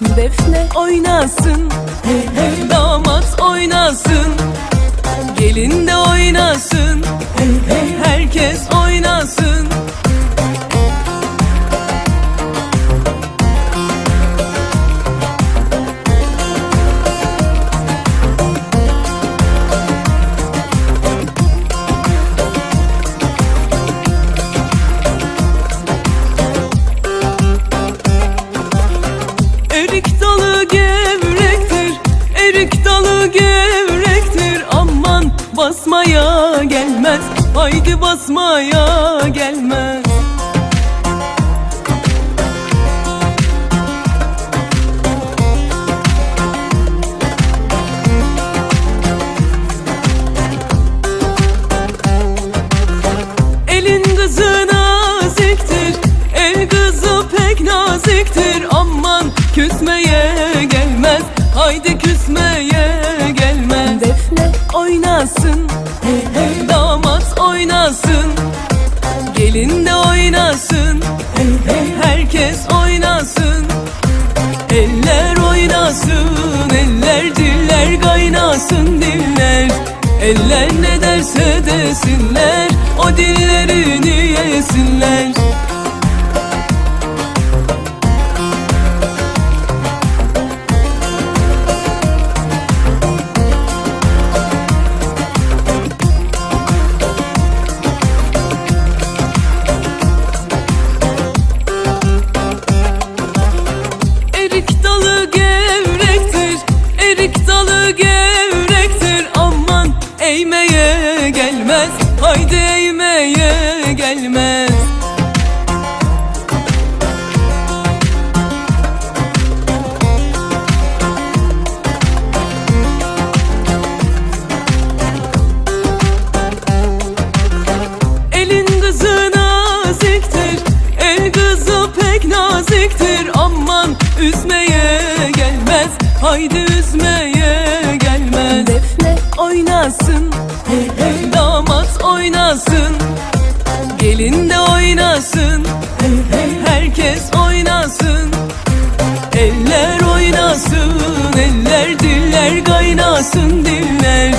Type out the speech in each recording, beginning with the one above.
Defne oynasın hey hey Damat oynasın Gelin de oynasın hey hey Herkes oynasın haydi basmaya gelmez. Elin kızı naziktir El kızı pek naziktir. Aman küsmeye gelmez Haydi küsmeye Eller kaynasın diller Eller ne derse desinler O dillerini yesinler gelmez, haydi eğmeye gelmez. Elin kızı naziktir El kızı pek naziktir. Aman üzmeye gelmez Haydi üzmeye gelmez. Defne. Oynasın hey hey. Damat oynasın. Gelin de oynasın. Herkes oynasın. Eller oynasın Eller diller kaynasın diller.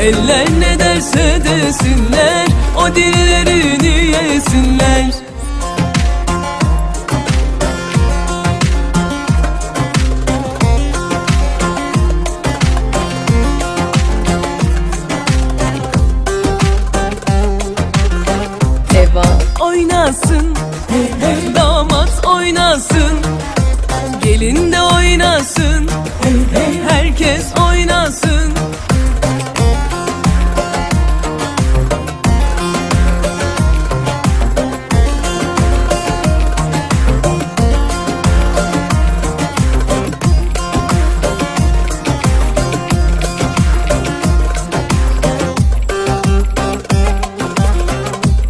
Eller ne derse desinler O dillerini Herkes oynasın.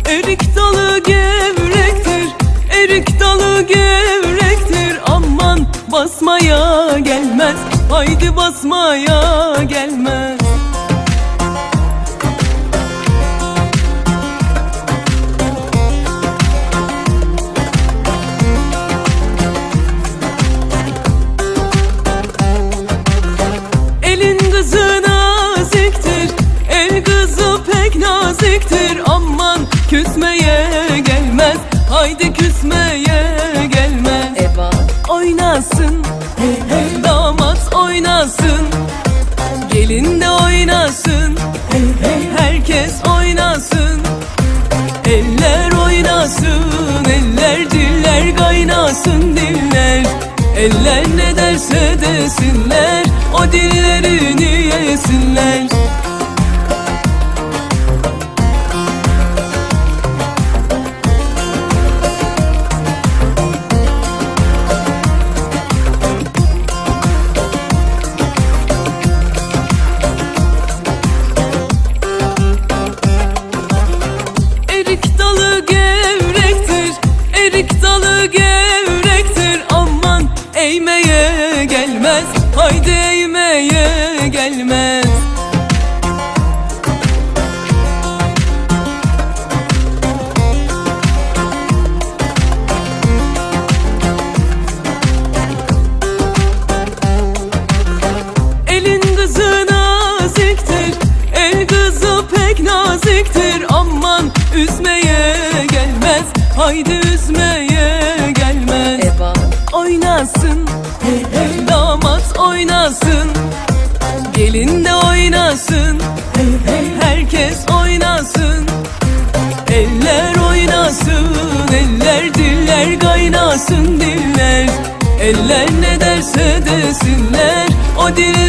Erik dalı gevrektir, erik dalı gevrektir. Aman basmaya haydi basmaya gelmez Elin kızı naziktir El kızı pek naziktir. Aman küsmeye gelmez Haydi küsmeye gelmez Eva Oynasın. Hey hey. Eller ne derse desinler O dillerini yesinler eğmeye gelmez. Haydi eğmeye gelmez. Elin kızı naziktir. El kızı pek naziktir. Aman üzmeye gelmez. Haydi Gelin de oynasın. Herkes oynasın. Eller oynasın Eller diller kaynasın diller. Eller ne derse desinler O dilleri